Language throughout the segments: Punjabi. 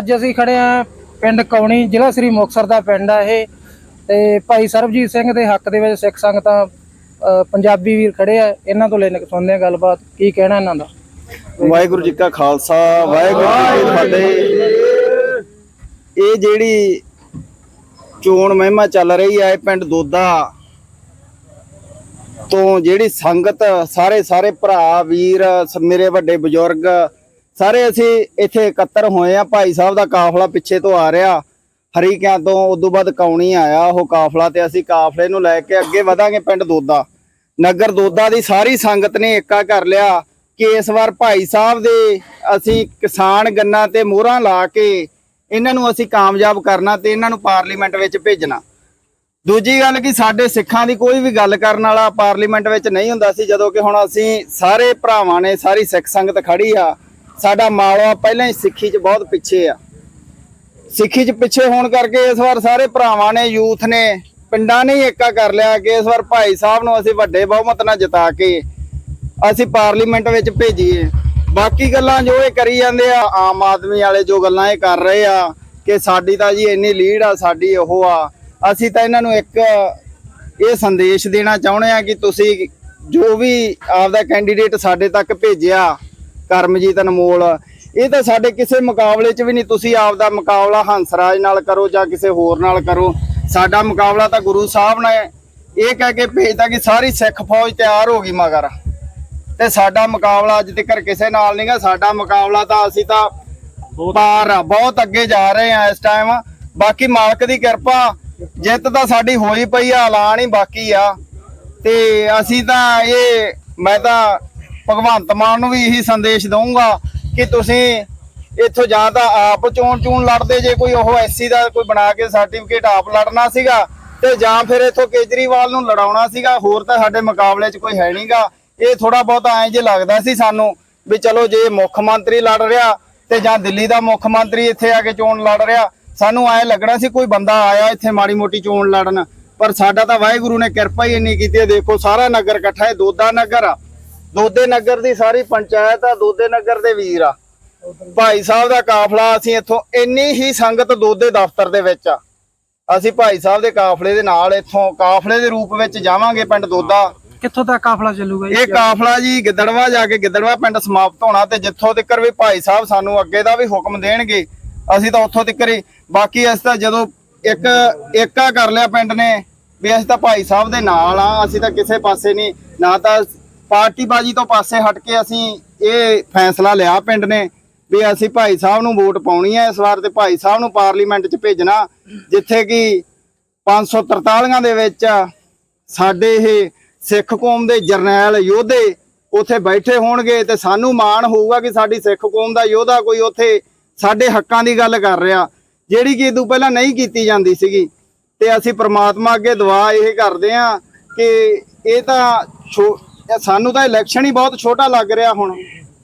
ਅੱਜ ਅਸੀਂ ਖੜੇ ਆ ਪਿੰਡ ਕੌਣੀ, ਜ਼ਿਲ੍ਹਾ ਸ੍ਰੀ ਮੁਕਤਸਰ ਦਾ ਪਿੰਡ ਆ ਇਹ। ਤੇ ਭਾਈ ਸਰਬਜੀਤ ਸਿੰਘ ਦੇ ਹੱਕ ਦੇ ਵਿੱਚ ਸਿੱਖ ਸੰਗਤਾਂ ਪੰਜਾਬੀ ਵੀਰ ਖੜੇ ਆ। ਇਹਨਾਂ ਤੋਂ ਲੈਣ ਸੁਣਦੇ ਆ ਗੱਲਬਾਤ। ਕੀ ਕਹਿਣਾ ਇਹਨਾਂ ਦਾ? ਵਾਹਿਗੁਰੂ ਜੀ ਕਾ ਖਾਲਸਾ, ਵਾਹਿਗੁਰੂ ਜੀ ਕੀ ਫਤਿਹ। ਇਹ ਜਿਹੜੀ ਚੋਣ ਮਹਿਮਾ ਚੱਲ ਰਹੀ ਹੈ ਪਿੰਡ ਦੋਦਾ ਤੋਂ ਜਿਹੜੀ ਸੰਗਤ ਸਾਰੇ ਸਾਰੇ ਭਰਾ, ਵੀਰ ਮੇਰੇ ਵੱਡੇ ਬਜ਼ੁਰਗ ਸਾਰੇ ਅਸੀਂ ਇੱਥੇ ਇਕੱਤਰ ਹੋਏ ਆ। ਭਾਈ ਸਾਹਿਬ ਦਾ ਕਾਫਲਾ ਪਿੱਛੇ ਤੋਂ ਆ ਰਿਹਾ। ਹਰੀਕਿਆਂ ਤੋਂ ਉਦੋਂ ਬਾਅਦ ਕੌਣੀ ਆਇਆ। ਉਹ ਕਾਫਲਾ ਤੇ ਅਸੀਂ ਕਾਫਲੇ ਨੂੰ ਲੈ ਕੇ ਅੱਗੇ ਵਧਾਂਗੇ ਪਿੰਡ ਦੋਦਾ। ਨਗਰ ਦੋਦਾ ਦੀ ਸਾਰੀ ਸੰਗਤ ਨੇ ਏਕਾ ਕਰ ਲਿਆ ਕਿ ਇਸ ਵਾਰ ਭਾਈ ਸਾਹਿਬ ਦੇ ਅਸੀਂ ਕਿਸਾਨ ਗੰਨਾ ਤੇ ਮੋਹਰਾਂ ਲਾ ਕੇ ਇਹਨਾਂ ਨੂੰ ਅਸੀਂ ਕਾਮਯਾਬ ਕਰਨਾ ਤੇ ਇਹਨਾਂ ਨੂੰ ਪਾਰਲੀਮੈਂਟ ਵਿੱਚ ਭੇਜਣਾ। ਦੂਜੀ ਗੱਲ ਕਿ ਸਾਡੇ ਸਿੱਖਾਂ ਦੀ ਕੋਈ ਵੀ ਗੱਲ ਕਰਨ ਵਾਲਾ ਪਾਰਲੀਮੈਂਟ ਵਿੱਚ ਨਹੀਂ ਹੁੰਦਾ ਸੀ, ਜਦੋਂ ਕਿ ਹੁਣ ਅਸੀਂ ਸਾਰੇ ਭਰਾਵਾਂ ਨੇ, ਸਾਰੀ ਸਿੱਖ ਸੰਗਤ ਖੜੀ ਆ। ਸਾਡਾ ਮਾਲਵਾ ਪਹਿਲਾਂ ਹੀ ਸਿੱਖੀ 'ਚ ਬਹੁਤ ਪਿੱਛੇ ਆ। ਸਿੱਖੀ 'ਚ ਪਿੱਛੇ ਹੋਣ ਕਰਕੇ ਇਸ ਵਾਰ ਸਾਰੇ ਭਰਾਵਾਂ ਨੇ, ਯੂਥ ਨੇ, ਪਿੰਡਾਂ ਨੇ ਹੀ ਏਕਾ ਕਰ ਲਿਆ ਕਿ ਇਸ ਵਾਰ ਭਾਈ ਸਾਹਿਬ ਨੂੰ ਅਸੀਂ ਵੱਡੇ ਬਹੁਮਤ ਨਾਲ ਜਿਤਾ ਕੇ ਅਸੀਂ ਪਾਰਲੀਮੈਂਟ ਵਿੱਚ ਭੇਜੀਏ। ਬਾਕੀ ਗੱਲਾਂ ਜੋ ਇਹ ਕਰੀ ਜਾਂਦੇ ਆ, ਆਮ ਆਦਮੀ ਵਾਲੇ ਜੋ ਗੱਲਾਂ ਇਹ ਕਰ ਰਹੇ ਆ ਕਿ ਸਾਡੀ ਤਾਂ ਜੀ ਇੰਨੀ ਲੀਡ ਆ, ਸਾਡੀ ਉਹ ਆ। ਅਸੀਂ ਤਾਂ ਇਹਨਾਂ ਨੂੰ ਇੱਕ ਇਹ ਸੰਦੇਸ਼ ਦੇਣਾ ਚਾਹੁੰਦੇ ਆ ਕਿ ਤੁਸੀਂ ਜੋ ਵੀ ਆਪਦਾ ਕੈਂਡੀਡੇਟ ਸਾਡੇ ਤੱਕ ਭੇਜਿਆ ਕਰਮਜੀਤ ਅਨਮੋਲ ਇਹ ਤਾਂ ਸਾਡੇ ਕਿਸੇ ਮੁਕਾਬਲੇ 'ਚ ਵੀ ਨਹੀਂ ਤੁਸੀਂ ਆਪਦਾ ਮੁਕਾਬਲਾ ਹੰਸਰਾਜ ਨਾਲ ਕਰੋ ਜਾਂ ਕਿਸੇ ਹੋਰ ਨਾਲ ਕਰੋ। ਸਾਡਾ ਮੁਕਾਬਲਾ ਤਾਂ ਗੁਰੂ ਸਾਹਿਬ ਨੇ ਇਹ ਕਹਿ ਕੇ ਭੇਜਤਾ ਕਿ ਸਾਰੀ ਸਿੱਖ ਫੌਜ ਤਿਆਰ ਹੋ ਗਈ ਮਗਰ। ਤੇ ਸਾਡਾ ਮੁਕਾਬਲਾ ਅੱਜ ਤੱਕ ਕਿਸੇ ਨਾਲ ਨਹੀਂਗਾ ਸਾਡਾ ਮੁਕਾਬਲਾ ਤਾਂ ਅਸੀਂ ਤਾਂ ਪਾਰ ਬਹੁਤ ਅੱਗੇ ਜਾ ਰਹੇ ਆ ਇਸ ਟਾਈਮ ਬਾਕੀ ਮਾਲਕ ਦੀ ਕਿਰਪਾ ਜਿੱਤ ਤਾਂ ਸਾਡੀ ਹੋਈ ਪਈ ਆ ਐਲਾਨ ਹੀ ਬਾਕੀ ਆ। ਤੇ ਅਸੀਂ ਤਾਂ ਇਹ ਮੈਂ ਤਾਂ ਭਗਵੰਤ ਮਾਨ ਨੂੰ ਵੀ ਇਹੀ ਸੰਦੇਸ਼ ਦਊਂਗਾ ਕਿ ਤੁਸੀਂ ਇੱਥੋਂ ਜਾਂ ਤਾਂ ਆਪ ਚੋਣ ਚੂਣ ਲੜਦੇ ਜੇ, ਕੋਈ ਉਹ ਐਸਸੀ ਦਾ ਕੋਈ ਬਣਾ ਕੇ ਸਰਟੀਫਿਕੇਟ ਆਪ ਲੜਨਾ ਸੀਗਾ ਤੇ ਜਾਂ ਫਿਰ ਇੱਥੋਂ ਕੇਜਰੀਵਾਲ ਨੂੰ ਲੜਾਉਣਾ ਸੀਗਾ, ਹੋਰ ਤਾਂ ਸਾਡੇ ਮੁਕਾਬਲੇ 'ਚ ਕੋਈ ਹੈ ਨਹੀਂਗਾ। ਇਹ ਥੋੜਾ ਬਹੁਤ ਐਂ ਜੇ ਲੱਗਦਾ ਸੀ ਸਾਨੂੰ ਵੀ ਚਲੋ ਜੇ ਮੁੱਖ ਮੰਤਰੀ ਲੜ ਰਿਹਾ ਤੇ ਜਾਂ ਦਿੱਲੀ ਦਾ ਮੁੱਖ ਮੰਤਰੀ ਇੱਥੇ ਆ ਕੇ ਚੋਣ ਲੜ ਰਿਹਾ, ਸਾਨੂੰ ਐਂ ਲੱਗਣਾ ਸੀ ਕੋਈ ਬੰਦਾ ਆਇਆ ਇੱਥੇ ਮਾੜੀ ਮੋਟੀ ਚੋਣ ਲੜਨ। ਪਰ ਸਾਡਾ ਤਾਂ ਵਾਹਿਗੁਰੂ ਨੇ ਕਿਰਪਾ ਹੀ ਇੰਨੀ ਕੀਤੀ ਹੈ, ਦੇਖੋ ਸਾਰਾ ਨਗਰ ਇਕੱਠਾ ਹੈ, ਦੋਦਾ ਨਗਰ ਆ। ਦੋਦੇ ਨਗਰ ਦੀ ਸਾਰੀ ਪੰਚਾਇਤ ਆ ਦੋਦੇ ਨਗਰ ਦੇ ਵੀਰ ਆ। ਭਾਈ ਸਾਹਿਬ ਦਾ ਕਾਫਲਾ ਅਸੀਂ ਇੱਥੋਂ ਇੰਨੀ ਹੀ ਸੰਗਤ ਦੋਦੇ ਦਫ਼ਤਰ ਦੇ ਵਿੱਚ ਆ। ਅਸੀਂ ਭਾਈ ਸਾਹਿਬ ਦੇ ਕਾਫਲੇ ਦੇ ਨਾਲ ਇੱਥੋਂ ਕਾਫਲੇ ਦੇ ਰੂਪ ਵਿੱਚ ਜਾਵਾਂਗੇ ਪਿੰਡ ਦੋਦਾ। ਕਿੱਥੋਂ ਤੱਕ ਕਾਫਲਾ ਚੱਲੂਗਾ ਇਹ ਕਾਫਲਾ ਜੀ ਗਿੱਦੜਵਾ ਜਾ ਕੇ ਗਿੱਦੜਵਾ ਪਿੰਡ ਸਮਾਪਤ ਹੋਣਾ ਤੇ ਜਿੱਥੋਂ ਤੱਕ ਵੀ ਭਾਈ ਸਾਹਿਬ ਸਾਨੂੰ ਅੱਗੇ ਦਾ ਵੀ ਹੁਕਮ ਦੇਣਗੇ ਅਸੀਂ ਤਾਂ ਉੱਥੋਂ ਤੱਕ ਹੀ ਬਾਕੀ ਅਸੀਂ ਤਾਂ ਜਦੋਂ ਇੱਕ ਏਕਾ ਕਰ ਲਿਆ ਪਿੰਡ ਨੇ ਵੀ ਅਸੀਂ ਤਾਂ ਭਾਈ ਸਾਹਿਬ ਦੇ ਨਾਲ ਆ ਅਸੀਂ ਤਾਂ ਕਿਸੇ ਪਾਸੇ ਨਹੀਂ ਨਾ ਤਾਂ ਪਾਰਟੀਬਾਜੀ ਤੋਂ ਪਾਸੇ ਹਟ ਕੇ ਅਸੀਂ ਇਹ ਫੈਸਲਾ ਲਿਆ ਪਿੰਡ ਨੇ ਵੀ ਅਸੀਂ ਭਾਈ ਸਾਹਿਬ ਨੂੰ ਵੋਟ ਪਾਉਣੀ ਹੈ ਇਸ ਵਾਰ ਤੇ ਭਾਈ ਸਾਹਿਬ ਨੂੰ ਪਾਰਲੀਮੈਂਟ 'ਚ ਭੇਜਣਾ, ਜਿੱਥੇ ਕਿ 543 ਦੇ ਵਿੱਚ ਸਾਡੇ ਇਹ ਸਿੱਖ ਕੌਮ ਦੇ ਜਰਨੈਲ ਯੋਧੇ ਉੱਥੇ ਬੈਠੇ ਹੋਣਗੇ ਤੇ ਸਾਨੂੰ ਮਾਣ ਹੋਊਗਾ ਕਿ ਸਾਡੀ ਸਿੱਖ ਕੌਮ ਦਾ ਯੋਧਾ ਕੋਈ ਉੱਥੇ ਸਾਡੇ ਹੱਕਾਂ ਦੀ ਗੱਲ ਕਰ ਰਿਹਾ, ਜਿਹੜੀ ਕਿ ਇਦੋਂ ਪਹਿਲਾਂ ਨਹੀਂ ਕੀਤੀ ਜਾਂਦੀ ਸੀਗੀ। ਤੇ ਅਸੀਂ ਪ੍ਰਮਾਤਮਾ ਅੱਗੇ ਦੁਆ ਇਹ ਕਰਦੇ ਆ ਕਿ ਇਹ ਤਾਂ ਛੋ- ਇਹ ਸਾਨੂੰ ਤਾਂ ਇਲੈਕਸ਼ਨ ਹੀ ਬਹੁਤ ਛੋਟਾ ਲੱਗ ਰਿਹਾ ਹੁਣ,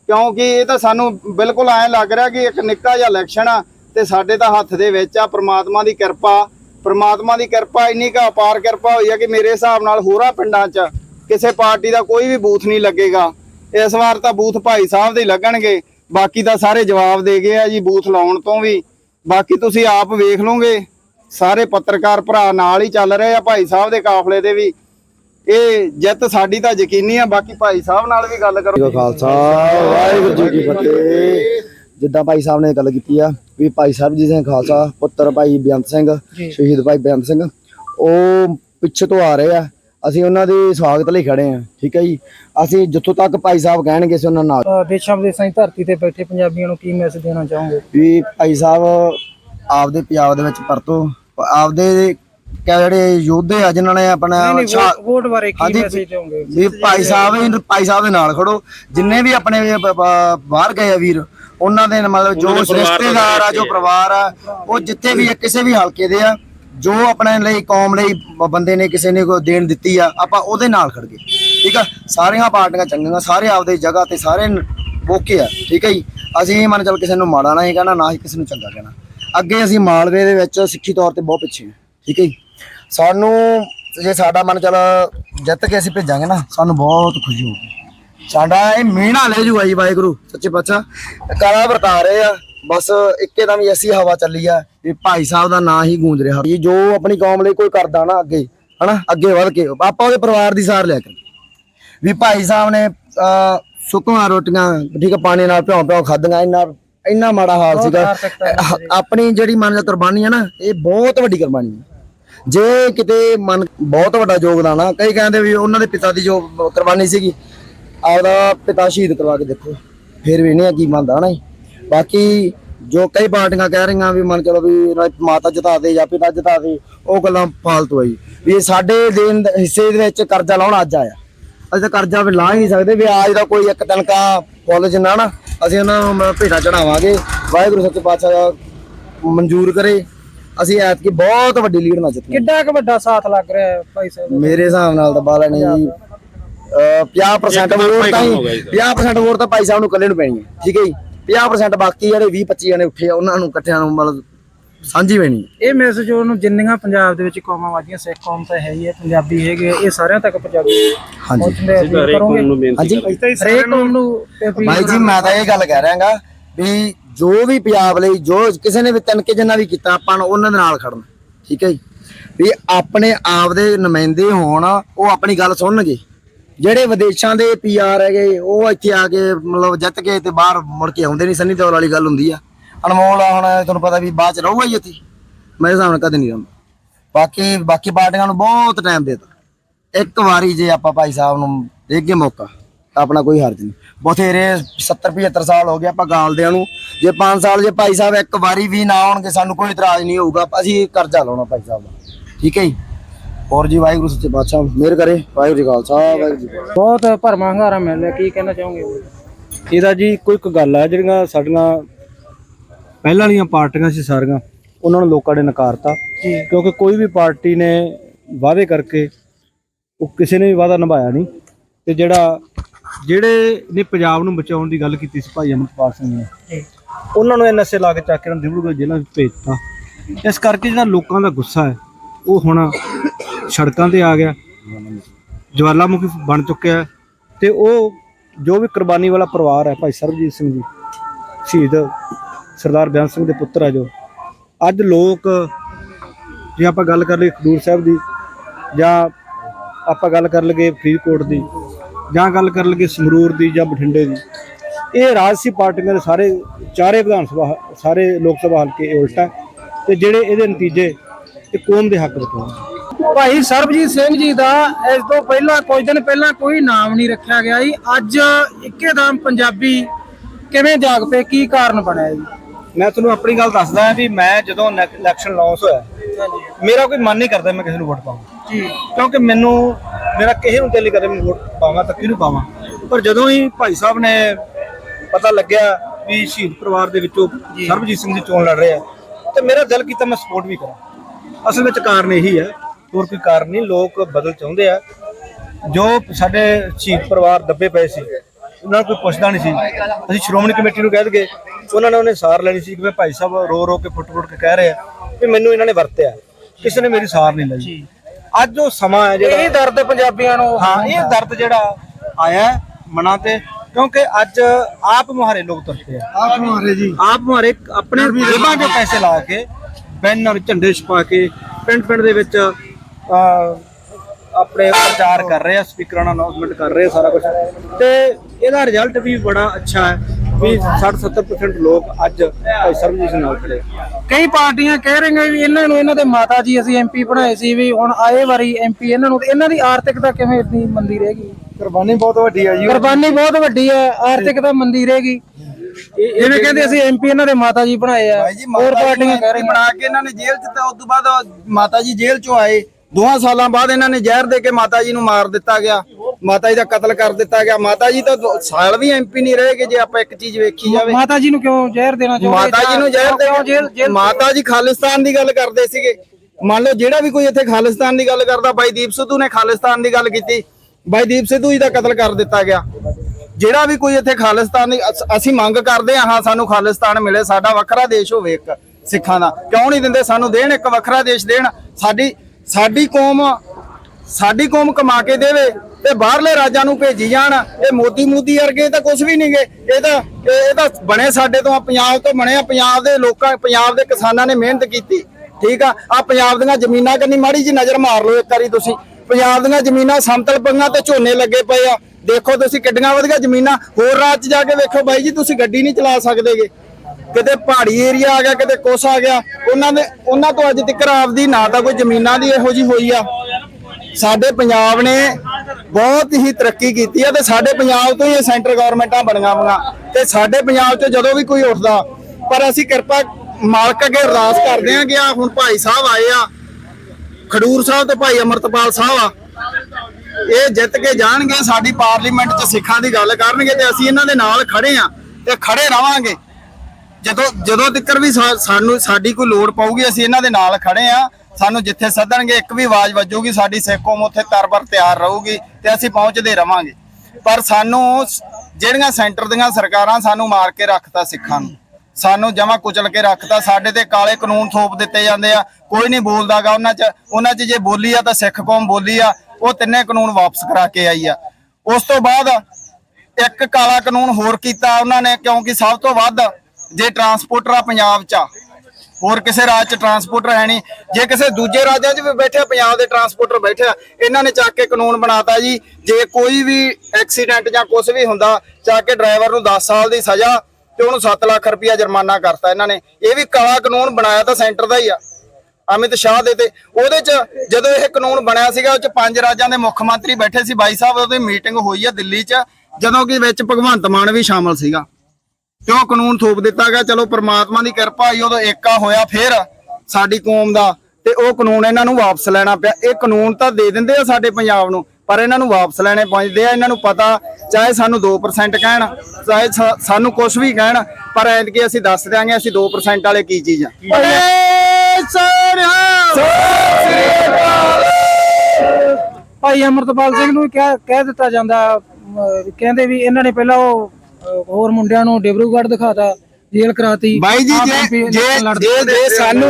ਕਿਉਂਕਿ ਇਹ ਤਾਂ ਸਾਨੂੰ ਬਿਲਕੁਲ ਐਂ ਲੱਗ ਰਿਹਾ ਕਿ ਇੱਕ ਨਿੱਕਾ ਜਿਹਾ ਇਲੈਕਸ਼ਨ ਆ ਤੇ ਸਾਡੇ ਤਾਂ ਹੱਥ ਦੇ ਵਿੱਚ ਆ ਪ੍ਰਮਾਤਮਾ ਦੀ ਕਿਰਪਾ, ਪ੍ਰਮਾਤਮਾ ਦੀ ਕਿਰਪਾ ਇੰਨੀ ਕੁ ਅਪਾਰ ਕਿਰਪਾ ਹੋਈ ਆ ਕਿ ਮੇਰੇ ਹਿਸਾਬ ਨਾਲ ਹੋਰਾਂ ਪਿੰਡਾਂ 'ਚ ਕਿਸੇ ਪਾਰਟੀ ਦਾ ਕੋਈ ਵੀ ਬੂਥ ਨਹੀਂ ਲੱਗੇਗਾ। ਇਸ ਵਾਰ ਤਾਂ ਬੂਥ ਭਾਈ ਸਾਹਿਬ ਦੇ ਲੱਗਣਗੇ, ਬਾਕੀ ਤਾਂ ਸਾਰੇ ਜਵਾਬ ਦੇ ਗਏ ਆ ਜੀ ਬੂਥ ਲਾਉਣ ਤੋਂ ਵੀ। ਬਾਕੀ ਤੁਸੀਂ ਆਪ ਵੇਖ ਲਓਗੇ, ਸਾਰੇ ਪੱਤਰਕਾਰ ਭਰਾ ਨਾਲ ਹੀ ਚੱਲ ਰਹੇ ਆ ਭਾਈ ਸਾਹਿਬ ਦੇ ਕਾਫਲੇ ਦੇ ਵੀ। ਇਹ ਜਿੱਤ ਸਾਡੀ ਤਾਂ ਯਕੀਨੀ ਆ ਬਾਕੀ ਭਾਈ ਸਾਹਿਬ ਨਾਲ ਵੀ ਗੱਲ ਕਰੋ। ਖਾਲਸਾ ਵਾਹਿਗੁਰੂ ਜੀ ਕੀ ਫਤਿਹ। ਜਿੱਦਾਂ ਭਾਈ ਸਾਹਿਬ ਨੇ ਗੱਲ ਕੀਤੀ ਆ ਵੀ ਭਾਈ ਸਾਹਿਬ ਜੀ ਸਿੰਘ ਖਾਲਸਾ ਪੁੱਤਰ ਭਾਈ ਬੇਅੰਤ ਸਿੰਘ। ਸ਼ਹੀਦ ਭਾਈ ਬੇਅੰਤ ਸਿੰਘ ਉਹ ਪਿੱਛੇ ਤੋਂ ਆ ਰਹੇ ਆ। ਅਸੀਂ ਉਹਨਾਂ ਦੇ ਸਵਾਗਤ ਲਈ ਖੜੇ ਆ ਠੀਕ ਹੈ ਜੀ? ਅਸੀਂ ਜਿੱਥੋਂ ਤੱਕ ਭਾਈ ਸਾਹਿਬ ਕਹਿਣਗੇ ਅਸੀਂ ਉਹਨਾਂ ਨਾਲ। ਦੇਸ਼ਾਂ ਵਿਦੇਸ਼ਾਂ ਦੀ ਧਰਤੀ ਤੇ ਬੈਠੇ ਪੰਜਾਬੀਆਂ ਨੂੰ ਕੀ ਮੈਸੇਜ ਦੇਣਾ ਚਾਹੋਗੇ? ਵੀ ਭਾਈ ਸਾਹਿਬ ਆਪਦੇ ਪੰਜਾਬ ਦੇ ਵਿੱਚ ਪਰਤੋ ਆਪਦੇ ਕਿਆ ਜਿਹੜੇ ਯੋਧੇ ਆ ਜਿਨ੍ਹਾਂ ਨੇ ਆਪਣਾ ਨਹੀਂ ਨਹੀਂ ਵੋਟ- ਬਾਰੇ ਕੀ ਹਾਂਜੀ, ਮੈਸੇਜ ਦਿਓਗੇ? ਵੀ ਭਾਈ ਸਾਹਿਬ ਹੀ ਭਾਈ ਸਾਹਿਬ ਦੇ ਨਾਲ ਖੜੋ। ਜਿੰਨੇ ਵੀ ਆਪਣੇ ਬ- ਬ- ਬਾਹਰ ਗਏ ਆ ਵੀਰ ਉਹਨਾਂ ਦੇ ਮਤਲਬ ਜੋ ਰਿਸ਼ਤੇਦਾਰ ਆ ਜੋ ਪਰਿਵਾਰ ਆ ਉਹ ਜਿੱਥੇ ਵੀ ਆ, ਕਿਸੇ ਵੀ ਹਲਕੇ ਦੇ ਆ ਜੋ ਆਪਣੇ ਲਈ ਕੌਮ ਲਈ ਬ- ਬੰਦੇ ਨੇ ਕਿਸੇ ਨੇ ਕੋਈ ਦੇਣ ਦਿੱਤੀ ਆ ਆਪਾਂ ਉਹਦੇ ਨਾਲ ਖੜ ਗਏ। ਠੀਕ ਆ? ਸਾਰੀਆਂ ਪਾਰਟੀਆਂ ਚੰਗੀਆਂ ਸਾਰੇ ਆਪਦੇ ਜਗ੍ਹਾ ਤੇ ਸਾਰੇ ਬੋਕੇ ਆ ਠੀਕ ਹੈ ਜੀ? ਅਸੀਂ ਮਨ ਚੱਲ ਕਿਸੇ ਨੂੰ ਮਾੜਾ ਨਹੀਂ ਕਹਿਣਾ ਨਾ ਹੀ ਕਿਸੇ ਨੂੰ ਚੰਗਾ ਕਹਿਣਾ। ਅੱਗੇ ਅਸੀਂ ਮਾਲਵੇ ਦੇ ਵਿੱਚ ਸਿੱਖੀ ਤੌਰ ਤੇ ਬਹੁਤ ਪਿੱਛੇ ਆ। ਠੀਕ ਹੈ ਜੀ। ਸਾਨੂੰ ਜੇ ਸਾਡਾ ਮਨ ਚੱਲ ਜਿੱਤ ਕੇ ਅਸੀਂ ਭੇਜਾਂਗੇ ਨਾ ਸਾਨੂੰ ਬਹੁਤ ਖੁਸ਼ੀ ਹੋਊਗੀ। ਸਾਡਾ ਇਹ ਮੀਣਾ ਲੈ ਜੂਗਾ ਜੀ ਵਾਹਿਗੁਰੂ ਸੱਚੇ ਪਾਤਸ਼ਾਹ। ਕਾਲਾ ਵਰਤਾ ਰਹੇ ਆ ਬਸ ਇੱਕੇ ਦਮ ਹੀ ਐਸੀ ਹਵਾ ਚੱਲੀ ਆ ਵੀ ਭਾਈ ਸਾਹਿਬ ਦਾ ਨਾਂ ਹੀ ਗੂੰਜ ਰਿਹਾ। ਜੋ ਆਪਣੀ ਕੌਮ ਲਈ ਕੋਈ ਕਰਦਾ ਨਾ ਅੱਗੇ ਹਨਾ ਅੱਗੇ ਵਧ ਕੇ ਆਪਾਂ ਉਹਦੇ ਪਰਿਵਾਰ ਦੀ ਸਾਰ ਲਿਆ ਕਰ ਵੀ ਭਾਈ ਸਾਹਿਬ ਨੇ ਸੁੱਕੀਆਂ ਰੋਟੀਆਂ ਠੀਕ ਆ ਪਾਣੀ ਨਾਲ ਭਿਉਂ ਭਿਉਂ ਖਾਧੀਆਂ ਇੰਨਾ ਇੰਨਾ ਮਾੜਾ ਹਾਲ ਸੀਗਾ। ਆਪਣੀ ਜਿਹੜੀ ਮਨ ਦੀ ਕੁਰਬਾਨੀ ਹੈ ਨਾ ਇਹ ਬਹੁਤ ਵੱਡੀ ਕੁਰਬਾਨੀ ਹੈ ਜੇ ਕਿਤੇ ਮਨ ਬਹੁਤ ਵੱਡਾ ਯੋਗਦਾਨ ਆ, ਕਈ ਕਹਿੰਦੇ ਵੀ ਉਹਨਾਂ ਦੇ ਪਿਤਾ ਦੀ ਜੋ ਕੁਰਬਾਨੀ ਸੀਗੀ, ਆਪਦਾ ਪਿਤਾ ਸ਼ਹੀਦ ਕਰਵਾ ਕੇ ਦੇਖੋ ਫਿਰ ਵੀ ਨਹੀਂ ਕੀ ਮੰਨਦਾ ਨਾ ਜੀ। ਬਾਕੀ ਜੋ ਕਈ ਪਾਰਟੀਆਂ ਕਹਿ ਰਹੀਆਂ ਵੀ ਮੰਨ ਚਲੋ ਵੀ ਇਹਨਾਂ ਦੀ ਮਾਤਾ ਜਿਤਾ ਦੇ ਜਾਂ ਪਿਤਾ ਜਿਤਾ ਦੇ, ਉਹ ਗੱਲਾਂ ਫਾਲਤੂ ਆ ਜੀ। ਵੀ ਸਾਡੇ ਦੇਣ ਹਿੱਸੇ ਦੇ ਵਿੱਚ ਕਰਜ਼ਾ ਲਾਉਣ ਅੱਜ ਆਇਆ। ਅਸੀਂ ਤਾਂ ਕਰਜ਼ਾ ਵੀ ਲਾ ਹੀ ਨਹੀਂ ਸਕਦੇ ਵੀ ਆਜ ਦਾ ਕੋਈ ਇੱਕ ਤਨਕਾ ਕਾਲਜ ਨਾ ਨਾ। ਅਸੀਂ ਉਹਨਾਂ ਨੂੰ ਮ- ਭੇਟਾ ਚੜਾਵਾਂਗੇ ਵਾਹਿਗੁਰੂ ਸੱਚੇ ਪਾਤਸ਼ਾਹ ਮਨਜ਼ੂਰ ਕਰੇ। ਅਸੀਂ ਐਤਕੀ ਬਹੁਤ ਵੱਡੀ ਲੀਡ ਨਾਲ ਜਿੱਤਣਾ ਕਿੱਡਾ ਕੁ ਵੱਡਾ ਸਾਥ ਲੱਗ ਰਿਹਾ ਹੈ ਭਾਈ ਸਾਹਿਬ? ਦਾ? ਮੇਰੇ ਹਿਸਾਬ ਨਾਲ ਤਾਂ ਬਾਲਾ ਨੇ ਜੀ। ਅਹ 50% ਵੋਟ ਤਾਂ ਹੀ 50% ਵੋਟ ਤਾਂ ਭਾਈ ਸਾਹਿਬ ਨੂੰ ਇਕੱਲੇ ਨੂੰ ਪੈਣੀ ਹੈ ਠੀਕ ਹੈ ਜੀ? 50% ਬਾਕੀ ਜਿਹੜੇ 20 25 ਜਣੇ ਉੱਠੇ ਆ ਉਹਨਾਂ ਨੂੰ ਇਕੱਠਿਆਂ ਨੂੰ ਮਤਲਬ ਸਾਂਝੀ ਪੈਣੀ ਹੈ। ਇਹ ਮੈਸੇਜ ਉਹਨੂੰ ਜਿੰਨੀਆਂ ਪੰਜਾਬ ਦੇ ਵਿੱਚ ਕੌਮਾਂ ਵਾਜੀਆਂ ਸਿੱਖ ਕੌਮ ਤਾਂ ਹੈ ਹੀ ਹੈ ਪੰਜਾਬੀ ਹੈਗੇ ਇਹ ਸਾਰਿਆਂ ਤੱਕ ਪੰਜਾਬੀ ਹਾਂਜੀ। ਪਹੁੰਚਦੇ ਅਪੀਲ ਕਰੋਗੇ। ਹਾਂਜੀ। ਹਰੇਕ ਕੌਮ ਨੂੰ ਭਾਈ ਜੀ ਮੈਂ ਤਾਂ ਇਹ ਗੱਲ ਕਹਿ ਰਿਹਾਗਾ ਵੀ ਜੋ ਵੀ ਪੰਜਾਬ ਲਈ, ਜੋ ਕਿਸੇ ਨੇ ਵੀ ਤਨਕੇ ਜਿੰਨਾ ਵੀ ਕੀਤਾ, ਆਪਾਂ ਨੂੰ ਉਹਨਾਂ ਦੇ ਨਾਲ ਖੜਨਾ, ਠੀਕ ਹੈ ਜੀ? ਵੀ ਆਪਣੇ ਆਪ ਦੇ ਨੁਮਾਇੰਦੇ ਹੋਣ, ਉਹ ਆਪਣੀ ਗੱਲ ਸੁਣਨਗੇ। ਜਿਹੜੇ ਵਿਦੇਸ਼ਾਂ ਦੇ ਪੀਆਰ ਹੈਗੇ, ਉਹ ਇੱਥੇ ਆ ਕੇ ਮਤਲਬ ਜਿੱਤ ਕੇ ਤੇ ਬਾਹਰ ਮੁੜ ਕੇ ਆਉਂਦੇ ਨਹੀਂ, ਸੰਨੀ ਦਿਓਲ ਵਾਲੀ ਗੱਲ ਹੁੰਦੀ ਆ। ਅਨਮੋਲ ਆ ਹੁਣ ਤੁਹਾਨੂੰ ਪਤਾ ਵੀ ਬਾਅਦ ਚ ਰਹੂਗਾ ਜੀ ਇੱਥੇ। ਮੇਰੇ ਹਿਸਾਬ ਨਾਲ ਕਦੇ ਨਹੀਂ ਰਹਿੰਦਾ ਬਾਕੀ ਬਾਕੀ ਪਾਰਟੀਆਂ ਨੂੰ ਬਹੁਤ ਟਾਈਮ ਦੇਤਾ। ਇੱਕ ਵਾਰੀ ਜੇ ਆਪਾਂ ਭਾਈ ਸਾਹਿਬ ਨੂੰ ਦੇਗੇ ਮੌਕਾ। ਆਪਣਾ ਕੋਈ ਹਰਜ ਨਹੀਂ। ਬਥੇਰੇ 70 75 ਸਾਲ ਹੋ ਗਏ ਆਪਾਂ ਗਾਲਦਿਆਂ ਨੂੰ। ਜੇ 5 ਸਾਲ ਜੇ ਭਾਈ ਸਾਹਿਬ ਇੱਕ ਵਾਰੀ ਵੀ ਨਾ ਆਉਣਗੇ ਸਾਨੂੰ ਕੋਈ ਇਤਰਾਜ਼ ਨਹੀਂ ਹੋਊਗਾ। ਅਸੀਂ ਕਰਜ਼ਾ ਲਾਉਣਾ ਭਾਈ ਸਾਹਿਬ ਦਾ। ਠੀਕ ਹੈ ਜੀ? ਹੋਰ ਜੀ ਵਾਹਿਗੁਰੂ ਸੱਚੇ ਪਾਤਸ਼ਾਹ ਮਿਹਰ ਕਰੇ। ਵਾਹਿਗੁਰੂ ਜੀ ਖਾਲਸਾ ਵਾਹਿਗੁਰੂ ਜੀ। ਬਹੁਤ ਭਰਮਾ ਹੰਗਾਰਾ ਮਿਲ ਰਿਹਾ ਕੀ ਕਹਿਣਾ ਚਾਹੋਗੇ? ਇਹਦਾ ਜੀ ਇੱਕੋ ਇੱਕ ਗੱਲ ਹੈ ਜਿਹੜੀਆਂ ਸਾਡੀਆਂ ਪਹਿਲਾਂ ਵਾਲੀਆਂ ਪਾਰਟੀਆਂ ਸੀ ਸਾਰੀਆਂ ਉਹਨਾਂ ਨੂੰ ਲੋਕਾਂ ਨੇ ਨਕਾਰਤਾ। ਕਿਉਂਕਿ ਕੋਈ ਵੀ ਪਾਰਟੀ ਨੇ ਵਾਅਦੇ ਕਰਕੇ ਉਹ ਕਿਸੇ ਨੇ ਵੀ ਵਾਅਦਾ ਨਿਭਾਇਆ ਨਹੀਂ। ਤੇ ਜਿਹੜਾ ਜਿਹੜੇ ਨੇ ਪੰਜਾਬ ਨੂੰ ਬਚਾਉਣ ਦੀ ਗੱਲ ਕੀਤੀ ਸੀ ਭਾਈ ਅਮਰਪਾਲ ਸਿੰਘ ਨੇ ਉਹਨਾਂ ਨੂੰ ਐਨਐਸਏ ਲਾ ਕੇ ਚੱਕ ਕੇ ਦਿਬੜੂਗੜ੍ਹ ਜੇਲ੍ਹਾਂ ਵਿੱਚ ਭੇਜਤਾ ਇਸ ਕਰਕੇ ਜਿਹੜਾ ਲੋਕਾਂ ਦਾ ਗੁੱਸਾ ਹੈ ਉਹ ਹੁਣ ਸੜਕਾਂ ਤੇ ਆ ਗਿਆ। ਜਵਾਲਾਮੁਖੀ ਬਣ ਚੁੱਕਿਆ ਤੇ ਉਹ ਜੋ ਵੀ ਕੁਰਬਾਨੀ ਵਾਲਾ ਪਰਿਵਾਰ ਹੈ ਭਾਈ ਸਰਬਜੀਤ ਸਿੰਘ ਜੀ ਸ਼ਹੀਦ ਸਰਦਾਰ ਬਿਆਨ ਸਿੰਘ ਦੇ ਪੁੱਤਰ ਆ ਜੋ ਅੱਜ ਲੋਕ ਜੇ ਆਪਾਂ ਗੱਲ ਕਰ ਲਈ ਖਡੂਰ ਸਾਹਿਬ ਦੀ ਜਾਂ ਆਪਾਂ ਗੱਲ ਕਰ ਲਈਏ ਫਰੀਦਕੋਟ ਦੀ ਜਾਂ ਗੱਲ ਕਰ ਲਈਏ ਸੰਗਰੂਰ ਦੀ ਜਾਂ ਬਠਿੰਡੇ ਦੀ ਇਹ ਰਾਜਸੀ ਪਾਰਟੀਆਂ ਦੇ ਸਾਰੇ ਚਾਰੇ ਵਿਧਾਨ ਸਭਾ ਸਾਰੇ ਲੋਕ ਸਭਾ ਹਲਕੇ ਇਹ ਉਲਟਾ ਹੈ ਤੇ ਜਿਹੜੇ ਇਹਦੇ ਨਤੀਜੇ ਇਹ ਕੌਮ ਦੇ ਹੱਕ ਵਿੱਚ ਹੋਣ ਭਾਈ ਸਰਬਜੀਤ ਸਿੰਘ ਜੀ ਦਾ ਇਸ ਤੋਂ ਪਹਿਲਾਂ ਕੁਝ ਦਿਨ ਪਹਿਲਾਂ ਕੋਈ ਨਾਮ ਨਹੀਂ ਰੱਖਿਆ ਗਿਆ ਜੀ। ਅੱਜ ਇੱਕੇਦਮ ਪੰਜਾਬੀ ਕਿਵੇਂ ਜਾਗ ਪਏ ਕੀ ਕਾਰਨ ਬਣਿਆ ਜੀ? ਮੈਂ ਤੁਹਾਨੂੰ ਆਪਣੀ ਗੱਲ ਦੱਸਦਾ ਹਾਂ ਵੀ ਮੈਂ ਜਦੋਂ ਇਲੈਕਸ਼ਨ ਲਾਂਸ ਹੋਇਆ ਮੇਰਾ ਕੋਈ ਮਨ ਨਹੀਂ ਕਰਦਾ ਮੈਂ ਕਿਸੇ ਨੂੰ ਵੋਟ ਪਾਵਾਂ ਜੀ। ਕਿਉਂਕਿ ਮੈਨੂੰ ਮੇਰਾ ਕਿਸੇ ਨੂੰ ਦਿਲ ਨਹੀਂ ਕਰਦਾ ਮੈਂ ਵੋਟ ਪਾਵਾਂ ਤਾਂ ਕਿਹਨੂੰ ਪਾਵਾਂ? ਪਰ ਜਦੋਂ ਹੀ ਭਾਈ ਸਾਹਿਬ ਨੇ ਪਤਾ ਲੱਗਿਆ ਵੀ ਸ਼ਹੀਦ ਪਰਿਵਾਰ ਦੇ ਵਿੱਚੋਂ ਸਰਬਜੀਤ ਸਿੰਘ ਦੀ ਚੋਣ ਲੜ ਰਿਹਾ ਤੇ ਮੇਰਾ ਦਿਲ ਕੀਤਾ ਮੈਂ ਸਪੋਰਟ ਵੀ ਕਰਾਂ। ਅਸਲ ਵਿੱਚ ਕਾਰਨ ਇਹੀ ਹੈ ਹੋਰ ਕੋਈ ਕਾਰਨ ਨਹੀਂ ਲੋਕ ਬਦਲ ਚਾਹੁੰਦੇ ਆ। ਜੋ ਸਾਡੇ ਸ਼ਹੀਦ ਪਰਿਵਾਰ ਦੱਬੇ ਪਏ ਸੀ ਉਹਨਾਂ ਨੂੰ ਕੋਈ ਪੁੱਛਦਾ ਨਹੀਂ ਸੀ। ਅਸੀਂ ਸ਼੍ਰੋਮਣੀ ਕਮੇਟੀ ਨੂੰ ਕਹਿ ਦਗੇ ਉਹਨਾਂ ਨੇ ਉਹਨੇ ਸਾਰ ਲੈਣੀ ਸੀ ਕਿ ਮੈਂ ਭਾਈ ਸਾਹਿਬ ਰੋ ਰੋ ਕੇ ਫੁੱਟ ਫੁੱਟ ਕੇ ਕਹਿ ਰਹੇ ਆ ਕਿ ਮੈਨੂੰ ਇਹਨਾਂ ਨੇ ਵਰਤਿਆ ਕਿਸੇ ਨੇ ਮੇਰੀ ਸਾਰ ਨਹੀਂ ਲਈ। ਅੱਜ ਉਹ ਸਮਾਂ ਹੈ ਜਿਹੜਾ ਇਹ ਦਰਦ ਪੰਜਾਬੀਆਂ ਨੂੰ। ਹਾਂ ਇਹ ਦਰਦ ਜਿਹੜਾ ਆਇਆ ਮਨਾਂ ਤੇ ਕਿਉਂਕਿ ਅੱਜ ਆਪ ਮੁਹਾਰੇ ਲੋਕ ਤੁਰਦੇ ਆ। ਆਪ ਹਮਾਰੇ ਜੀ। ਆਪ ਮੁਹਾਰੇ ਆਪਣੇ ਜੇਬਾਂ 'ਚ ਪੈਸੇ ਲਾ ਕੇ ਬੈਨਰ ਝੰਡੇ ਛਪਾ ਕੇ ਪਿੰਡ ਪਿੰਡ ਦੇ ਵਿੱਚ ਆਪਣੇ ਪ੍ਰਚਾਰ ਕਰ ਰਹੇ ਆ ਸਪੀਕਰਾਂ ਨਾਲ ਅਨਾਉਂਸਮੈਂਟ ਕਰ ਰਹੇ ਆ ਸਾਰਾ ਕੁਝ ਤੇ ਇਹਦਾ ਰਿਜ਼ਲਟ ਵੀ ਬੜਾ ਅੱਛਾ ਹੈ। ਵੀ 60-70% ਲੋਕ ਅੱਜ ਭਾਈ ਸਰਬਜੀਤ ਸਿੰਘ ਨਾਲ ਖੜੇ। ਕਈ ਪਾਰਟੀਆਂ ਕਹਿ ਰਹੀਆਂ ਵੀ ਇਹਨਾਂ ਨੂੰ ਇਹਨਾਂ ਦੇ ਮਾਤਾ ਜੀ ਅਸੀਂ ਐਮਪੀ ਬਣਾਏ ਸੀ ਵੀ ਹੁਣ ਆਏ ਵਾਰੀ ਐਮਪੀ ਇਹਨਾਂ ਨੂੰ ਇਹਨਾਂ ਦੀ ਆਰਥਿਕਤਾ ਕਿਵੇਂ ਇਤਨੀ ਮੰਦੀ ਰਹੇਗੀ ਕੁਰਬਾਨੀ ਬਹੁਤ ਵੱਡੀ ਆ ਜੀ ਕੁਰਬਾਨੀ ਬਹੁਤ ਵੱਡੀ ਹੈ ਆਰਥਿਕਤਾ ਮੰਦੀ ਰਹੇਗੀ ਜਿਵੇਂ ਕਹਿੰਦੇ ਅਸੀਂ ਐਮਪੀ ਇਹਨਾਂ ਦੇ ਮਾਤਾ ਜੀ ਬਣਾਏ ਆ ਹੋਰ ਪਾਰਟੀਆਂ ਕਹਿ ਰਹੀਆਂ। ਬਣਾ ਕੇ ਇਹਨਾਂ ਨੇ ਜੇਲ੍ਹ ਚ ਤਾਂ ਉਸ ਤੋਂ ਬਾਅਦ ਮਾਤਾ ਜੀ ਜੇਲ੍ਹ ਚੋਂ ਆਏ। ਦੋਹਾਂ ਸਾਲਾਂ ਬਾਅਦ ਇਹਨਾਂ ਨੇ ਜ਼ਹਿਰ ਦੇ ਕੇ ਮਾਤਾ ਜੀ ਨੂੰ ਮਾਰ ਦਿੱਤਾ ਗਿਆ। ਮਾਤਾ ਜੀ ਦਾ ਕਤਲ ਕਰ ਦਿੱਤਾ ਗਿਆ। ਮਾਤਾ ਜੀ ਤਾਂ ਦੋ- ਸਾਲ ਵੀ ਐਮਪੀ ਨਹੀਂ ਰਹੇਗੇ ਜੇ ਆਪਾਂ ਇੱਕ ਚੀਜ਼ ਵੇਖੀ ਜਾਵੇ। ਮਾਤਾ ਜੀ ਨੂੰ ਕਿਉਂ ਜ਼ਹਿਰ ਦੇਣਾ ਚਾਹੁੰਦੇ ਮਾਤਾ ਜੀ ਨੂੰ ਜ਼ਹਿਰ ਕਿਉਂ ਜੇਲ੍ਹ ਦੇ ਜੇਲ੍ਹ ਮਾਤਾ ਜੀ ਖਾਲਿਸਤਾਨ ਦੀ ਗੱਲ ਕਰਦੇ ਸੀਗੇ। ਮੰਨ ਲਓ ਜਿਹੜਾ ਵੀ ਕੋਈ ਇੱਥੇ ਖਾਲਿਸਤਾਨ ਦੀ ਗੱਲ ਕਰਦਾ ਬਾਈ ਦੀਪ ਸਿੱਧੂ ਨੇ ਖਾਲਿਸਤਾਨ ਦੀ ਗੱਲ ਕੀਤੀ। ਬਾਈ ਦੀਪ ਸਿੱਧੂ ਜੀ ਦਾ ਕਤਲ ਕਰ ਦਿੱਤਾ ਗਿਆ। ਜਿਹੜਾ ਵੀ ਕੋਈ ਇੱਥੇ ਖਾਲਿਸਤਾਨ ਦੀ ਅਸ- ਅਸੀਂ ਮੰਗ ਕਰਦੇ ਹਾਂ ਹਾਂ ਸਾਨੂੰ ਖਾਲਿਸਤਾਨ ਮਿਲੇ ਸਾਡਾ ਵੱਖਰਾ ਦੇਸ਼ ਹੋਵੇ ਇੱਕ ਸਿੱਖਾਂ ਦਾ। ਕਿਉਂ ਨਹੀਂ ਦਿੰਦੇ? ਸਾਨੂੰ ਦੇਣ ਇੱਕ ਵੱਖਰਾ ਦੇਸ਼ ਦੇਣ। ਸਾਡੀ ਸਾਡੀ ਕੌਮ ਸਾਡੀ ਕੌਮ ਕਮਾ ਕੇ ਦੇਵੇ। ਇਹ ਬਾਹਰਲੇ ਰਾਜਾਂ ਨੂੰ ਭੇਜੀ ਜਾਣ, ਇਹ ਮੋਦੀ ਮੋਦੀ ਵਰਗੇ ਤਾਂ ਕੁਝ ਵੀ ਨਹੀਂਗੇ ਇਹ ਤਾਂ ਇਹ ਤਾਂ ਬਣੇ ਸਾਡੇ ਤੋਂ ਪੰਜਾਬ ਤੋਂ ਬਣੇ ਆ। ਪੰਜਾਬ ਦੇ ਲੋਕਾਂ ਪੰਜਾਬ ਦੇ ਕਿਸਾਨਾਂ ਨੇ ਮਿਹਨਤ ਕੀਤੀ। ਠੀਕ ਆ? ਆ ਪੰਜਾਬ ਦੀਆਂ ਜ਼ਮੀਨਾਂ ਕੰਨੀ ਮਾੜੀ ਜੀ, ਨਜ਼ਰ ਮਾਰ ਲਓ ਇੱਕ ਵਾਰੀ ਤੁਸੀਂ। ਪੰਜਾਬ ਦੀਆਂ ਜ਼ਮੀਨਾਂ ਸਮਤਲ ਪਈਆਂ ਤੇ ਝੋਨੇ ਲੱਗੇ ਪਏ ਆ। ਦੇਖੋ ਤੁਸੀਂ ਕਿੱਡੀਆਂ ਵਧੀਆ ਜ਼ਮੀਨਾਂ। ਹੋਰ ਰਾਜ 'ਚ ਜਾ ਕੇ ਵੇਖੋ ਬਾਈ ਜੀ, ਤੁਸੀਂ ਗੱਡੀ ਨਹੀਂ ਚਲਾ ਸਕਦੇਗੇ। ਕਿਤੇ ਪਹਾੜੀ ਏਰੀਆ ਆ ਗਿਆ, ਕਿਤੇ ਕੁਛ ਆ ਗਿਆ। ਉਹਨਾਂ ਦੇ ਉਹਨਾਂ ਤੋਂ ਅੱਜ ਤੱਕ ਆਪਦੀ ਨਾ ਤਾਂ ਕੋਈ ਜ਼ਮੀਨਾਂ ਦੀ ਇਹੋ ਜੀ ਹੋਈ ਆ। ਸਾਡੇ ਪੰਜਾਬ ਨੇ ਬਹੁਤ ਹੀ ਤਰੱਕੀ ਕੀਤੀ ਆ ਤੇ ਸਾਡੇ ਪੰਜਾਬ ਤੋਂ ਹੀ ਇਹ ਸੈਂਟਰ ਗਵਰਨਮੈਂਟਾਂ ਬਣੀਆਂ ਹੋਈਆਂ। ਤੇ ਸਾਡੇ ਪੰਜਾਬ 'ਚ ਜਦੋਂ ਵੀ ਕੋਈ ਉੱਠਦਾ, ਪਰ ਅਸੀਂ ਕਿਰਪਾ ਮਾਲਕ ਅੱਗੇ ਅਰਦਾਸ ਕਰਦੇ ਹਾਂ ਕਿ ਆ ਹੁਣ ਭਾਈ ਸਾਹਿਬ ਆਏ ਆ। ਖਡੂਰ ਸਾਹਿਬ ਤੇ ਭਾਈ ਅਮਰਤਪਾਲ ਸਾਹਿਬ ਆ। ਇਹ ਜਿੱਤ ਕੇ ਜਾਣਗੇ, ਸਾਡੀ ਪਾਰਲੀਮੈਂਟ 'ਚ ਸਿੱਖਾਂ ਦੀ ਗੱਲ ਕਰਨਗੇ ਤੇ ਅਸੀਂ ਇਹਨਾਂ ਦੇ ਨਾਲ ਖੜੇ ਆ ਤੇ ਖੜੇ ਰਵਾਂਗੇ। ਜਦੋਂ ਜਦੋਂ ਤੱਕ ਵੀ ਸਾਨੂੰ ਸਾਡੀ ਕੋਈ ਲੋੜ ਪਊਗੀ, ਅਸੀਂ ਇਹਨਾਂ ਦੇ ਨਾਲ ਖੜੇ ਆ। ਸਾਨੂੰ ਜਿੱਥੇ ਸੱਦਣਗੇ ਇੱਕ ਵੀ ਆਵਾਜ਼ ਵੱਜੂਗੀ ਸਾਡੀ ਸਿੱਖ ਕੌਮ ਉੱਥੇ ਤਰਬਰ ਤਿਆਰ ਰਹੂਗੀ ਤੇ ਅਸੀਂ ਪਹੁੰਚਦੇ ਰਵਾਂਗੇ। ਪਰ ਸਾਨੂੰ ਜਿਹੜੀਆਂ ਸੈਂਟਰ ਦੀਆਂ ਸਰਕਾਰਾਂ ਸਾਨੂੰ ਮਾਰ ਕੇ ਰੱਖਤਾ ਸਿੱਖਾਂ ਨੂੰ ਸਾਨੂੰ ਜਮਾ ਕੁਚਲ ਕੇ ਰੱਖਤਾ ਸਾਡੇ ਤੇ ਕਾਲੇ ਕਾਨੂੰਨ ਥੋਪ ਦਿੱਤੇ ਜਾਂਦੇ ਆ ਕੋਈ ਨਹੀਂ ਬੋਲਦਾਗਾ ਉਹਨਾਂ 'ਚ ਉਹਨਾਂ 'ਚ ਜੇ ਬੋਲੀ ਆ ਤਾਂ ਸਿੱਖ ਕੌਮ ਬੋਲੀ ਆ ਉਹ ਤਿੰਨੇ ਕਾਨੂੰਨ ਵਾਪਸ ਕਰਾ ਕੇ ਆਈ ਆ। ਉਸ ਤੋਂ ਬਾਅਦ ਇੱਕ ਕਾਲਾ ਕਾਨੂੰਨ ਹੋਰ ਕੀਤਾ ਉਹਨਾਂ ਨੇ ਕਿਉਂਕਿ ਸਭ ਤੋਂ ਵੱਧ ਜੇ ਟਰਾਂਸਪੋਰਟਰ ਆ ਪੰਜਾਬ 'ਚ ਆ, ਹੋਰ ਕਿਸੇ ਰਾਜ 'ਚ ਟਰਾਂਸਪੋਰਟਰ ਹੈ ਨਹੀਂ। ਜੇ ਕਿਸੇ ਦੂਜੇ ਰਾਜਾਂ 'ਚ ਵੀ ਬੈਠੇ ਪੰਜਾਬ ਦੇ ਟਰਾਂਸਪੋਰਟਰ ਬੈਠੇ ਆ, ਇਹਨਾਂ ਨੇ ਚੱਕ ਕੇ ਕਾਨੂੰਨ ਬਣਾਤਾ ਜੀ। ਜੇ ਕੋਈ ਵੀ ਐਕਸੀਡੈਂਟ ਜਾਂ ਕੁਝ ਵੀ ਹੁੰਦਾ, ਚੱਕ ਕੇ ਡਰਾਈਵਰ ਨੂੰ 10 ਸਾਲ ਦੀ ਸਜ਼ਾ ਤੇ ਉਹਨੂੰ 7 ਲੱਖ ਰੁਪਇਆ ਜੁਰਮਾਨਾ ਕਰਤਾ ਇਹਨਾਂ ਨੇ। ਇਹ ਵੀ ਕਾਲਾ ਕਾਨੂੰਨ ਬਣਾਇਆ ਤਾਂ ਸੈਂਟਰ ਦਾ ਹੀ ਆ। ਅਮਿਤ ਸ਼ਾਹ ਦੇ ਤੇ। ਉਹਦੇ ਚ ਜਦੋਂ ਇਹ ਕਾਨੂੰਨ ਬਣਿਆ ਸੀਗਾ, ਉਹ ਚ ਪੰਜ ਰਾਜਾਂ ਦੇ ਮੁੱਖ ਮੰਤਰੀ ਬੈਠੇ ਸੀ। ਬਾਈ ਸਾਹਿਬ, ਉਹਦੀ ਮੀਟਿੰਗ ਹੋਈ ਆ ਦਿੱਲੀ ਚ, ਜਦੋਂ ਕਿ ਵਿੱਚ ਭਗਵੰਤ ਮਾਨ ਵੀ ਸ਼ਾਮਲ ਸੀਗਾ। ਤੇ ਉਹ ਕਾਨੂੰਨ ਥੋਪ ਦਿੱਤਾ ਗਿਆ? ਚਲੋ ਪ੍ਰਮਾਤਮਾ ਦੀ ਕਿਰਪਾ ਹੋਈ ਉਦੋਂ ਏਕਾ ਹੋਇਆ ਫੇਰ ਸਾਡੀ ਕੌਮ ਦਾ ਤੇ ਉਹ ਕਾਨੂੰਨ ਇਹਨਾਂ ਨੂੰ ਵਾਪਸ ਲੈਣਾ ਪਿਆ। ਇਹ ਕਾਨੂੰਨ ਤਾਂ ਦੇ ਦਿੰਦੇ ਆ ਸਾਡੇ ਪੰਜਾਬ ਨੂੰ ਪਰ ਇਹਨਾਂ ਨੂੰ ਵਾਪਸ ਲੈਣੇ ਪੈਂਦੇ ਆ। ਇਹਨਾਂ ਨੂੰ ਪਤਾ ਚਾਹੇ ਸਾਨੂੰ 2% ਕਹਿਣ ਚਾਹੇ ਸਾਨੂੰ ਕੁਝ ਵੀ ਕਹਿਣ ਪਰ ਐਤਕੀ ਅਸੀਂ ਦੱਸ ਦਿਆਂਗੇ ਅਸੀਂ 2% ਵਾਲੇ ਕੀ ਚੀਜ਼ ਆ। ਭਾਈ ਅਮਰਤਪਾਲ ਸਿੰਘ ਨੂੰ ਕਹਿ ਕਹਿ ਦਿੱਤਾ ਜਾਂਦਾ ਕਹਿੰਦੇ ਵੀ ਇਹਨਾਂ ਨੇ ਪਹਿਲਾਂ ਉਹ ਹੋਰ ਮੁੰਡਿਆਂ ਨੂੰ ਡਿਬਰੂਗੜ੍ਹ ਦਿਖਾਤਾ ਜੇਲ੍ਹ ਕਰਾਤੀ ਬਾਈ ਜੀ ਜੇ ਜੇ ਸਾਨੂੰ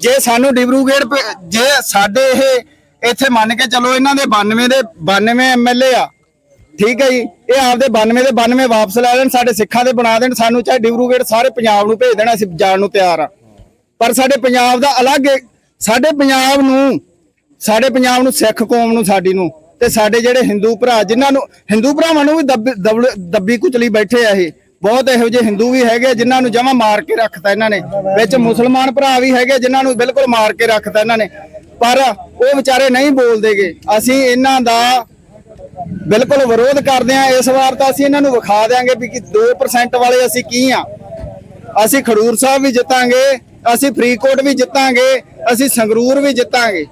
ਜੇ ਸਾਨੂੰ ਡਿਬਰੂਗੜ੍ਹ ਜੇ ਸਾਡੇ ਇਹ ਇੱਥੇ ਮੰਨ ਕੇ ਚਲੋ ਇਹਨਾਂ ਦੇ 92 ਦੇ 92 ਐਮਐਲਏ ਆ ਠੀਕ ਹੈ ਜੀ ਇਹ ਆਪਦੇ 92 ਦੇ 92 ਵਾਪਸ ਲੈ ਲੈਣ ਸਾਡੇ ਸਿੱਖਾਂ ਦੇ ਬਣਾ ਦੇਣ ਸਾਨੂੰ ਚਾਹੇ ਡਿਬਰੂਗੜ੍ਹ ਸਾਰੇ ਪੰਜਾਬ ਨੂੰ ਭੇਜ ਦੇਣਾ ਅਸੀਂ ਜਾਣ ਨੂੰ ਤਿਆਰ ਆ ਪਰ ਸਾਡੇ ਪੰਜਾਬ ਦਾ ਅਲੱਗ। ਸਾਡੇ ਪੰਜਾਬ ਨੂੰ ਸਾਡੇ ਪੰਜਾਬ ਨੂੰ ਸਿੱਖ ਕੌਮ ਨੂੰ ਸਾਡੀ ਨੂੰ ਤੇ ਸਾਡੇ ਜਿਹੜੇ ਹਿੰਦੂ ਭਰਾ, ਜਿਨ੍ਹਾਂ ਨੂੰ ਹਿੰਦੂ ਭਰਾਵਾਂ ਨੂੰ ਵੀ ਦੱਬੀ- ਕੁਚਲੀ ਬੈਠੇ ਆ ਇਹ। ਬਹੁਤ ਇਹੋ ਜਿਹੇ ਹਿੰਦੂ ਵੀ ਹੈਗੇ ਜਿਨ੍ਹਾਂ ਨੂੰ ਜਮਾ ਮਾਰ ਕੇ ਰੱਖਤਾ ਇਹਨਾਂ ਨੇ। ਵਿੱਚ ਮੁਸਲਮਾਨ ਭਰਾ ਵੀ ਹੈਗੇ ਜਿਨ੍ਹਾਂ ਨੂੰ ਬਿਲਕੁਲ ਮਾਰ ਕੇ ਰੱਖਤਾ ਇਹਨਾਂ ਨੇ। ਪਰ ਉਹ ਵਿਚਾਰੇ ਨਹੀਂ ਬੋਲਦੇਗੇ। ਅਸੀਂ ਇਹਨਾਂ ਦਾ ਬਿਲਕੁਲ ਵਿਰੋਧ ਕਰਦੇ ਆ। ਇਸ ਵਾਰ ਤਾਂ ਅਸੀਂ ਇਹਨਾਂ ਨੂੰ ਵਿਖਾ ਦਿਆਂਗੇ ਵੀ ਕਿ 2% ਵਾਲੇ ਅਸੀਂ ਕੀ ਆ। ਅਸੀਂ ਖਡੂਰ ਸਾਹਿਬ ਵੀ ਜਿੱਤਾਂਗੇ, ਅਸੀਂ ਫਰੀਦਕੋਟ ਵੀ ਜਿੱਤਾਂਗੇ, ਅਸੀਂ ਸੰਗਰੂਰ ਵੀ ਜਿੱਤਾਂਗੇ।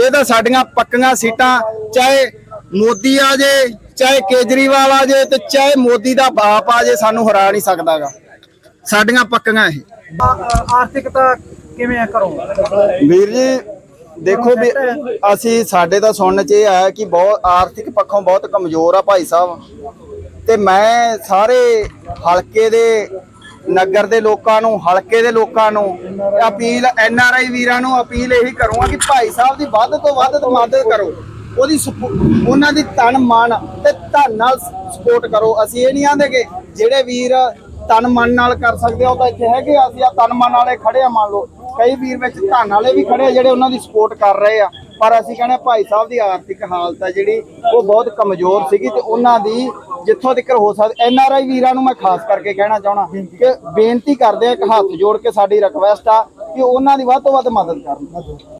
ਇਹ ਤਾਂ ਸਾਡੀਆਂ ਪੱਕੀਆਂ ਸੀਟਾਂ ਚਾਹੇ ਮੋਦੀ ਆ ਜੇ ਚਾਹੇ ਕੇਜਰੀਵਾਲ ਆ ਜੇ ਤੇ ਚਾਹੇ ਮੋਦੀ ਦਾ ਬਾਪ ਆ ਜੇ ਸਾਨੂੰ ਹਰਾ ਨਹੀਂ ਸਕਦਾਗਾ। ਸਾਡੀਆਂ ਪੱਕੀਆਂ ਇਹ। ਆਰਥਿਕਤਾ ਕਿਵੇਂ ਆ ਕਰੋ ਵੀਰ ਜੀ ਦੇਖੋ ਵੀ ਅਸੀਂ ਸਾਡੇ ਤਾਂ ਸੁਣਨ ਚ ਇਹ ਆਇਆ ਕਿ ਬਹੁਤ ਆਰਥਿਕ ਪੱਖੋਂ ਬਹੁਤ ਕਮਜ਼ੋਰ ਆ ਭਾਈ ਸਾਹਿਬ। ਤੇ ਮੈਂ ਸਾਰੇ ਹਲਕੇ ਦੇ ਨਗਰ ਦੇ ਲੋਕਾਂ ਨੂੰ, ਹਲਕੇ ਦੇ ਲੋਕਾਂ ਨੂੰ, ਅਪੀਲ, ਐਨ ਆਰ ਆਈ ਵੀਰਾਂ ਨੂੰ ਅਪੀਲ ਇਹੀ ਕਰੂੰਗਾ ਕਿ ਭਾਈ ਸਾਹਿਬ ਦੀ ਵੱਧ ਤੋਂ ਵੱਧ ਮਦਦ ਕਰੋ। ਉਹਦੀ ਉਹਨਾਂ ਦੀ ਤਨ ਮਨ ਤੇ ਧਨ ਨਾਲ ਸਪੋਰਟ ਕਰੋ। ਅਸੀਂ ਇਹ ਨਹੀਂ ਆਂਦੇ ਕਿ ਜਿਹੜੇ ਵੀਰ ਤਨ ਮਨ ਨਾਲ ਕਰ ਸਕਦੇ ਆ, ਉਹ ਤਾਂ ਇੱਥੇ ਹੈਗੇ ਆ। ਅਸੀਂ ਆ ਤਨ ਮਨ ਵਾਲੇ ਖੜੇ ਆ, ਮੰਨ ਲਓ। ਕਈ ਵੀਰ ਵਿੱਚ ਧਨ ਵਾਲੇ ਵੀ ਖੜੇ ਆ, ਜਿਹੜੇ ਉਹਨਾਂ ਦੀ ਸਪੋਰਟ ਕਰ ਰਹੇ ਆ। ਪਰ ਅਸੀਂ ਕਹਿੰਦੇ ਭਾਈ ਸਾਹਿਬ ਦੀ ਆਰਥਿਕ ਹਾਲਤ ਆ ਜਿਹੜੀ, ਉਹ ਬਹੁਤ ਕਮਜ਼ੋਰ ਸੀਗੀ ਤੇ ਉਹਨਾਂ ਦੀ ਜਿੱਥੋਂ ਤੱਕ ਹੋ ਸਕਦਾ ਐਨ ਆਰ ਆਈ ਵੀਰਾਂ ਨੂੰ ਮੈਂ ਖਾਸ ਕਰਕੇ ਕਹਿਣਾ ਚਾਹਣਾ ਕਿ ਬੇਨਤੀ ਕਰਦੇ ਆ ਇੱਕ ਹੱਥ ਜੋੜ ਕੇ ਸਾਡੀ ਰਿਕਵੈਸਟ ਆ ਕਿ ਉਹਨਾਂ ਦੀ ਵੱਧ ਤੋਂ ਵੱਧ ਮਦਦ ਕਰਨ।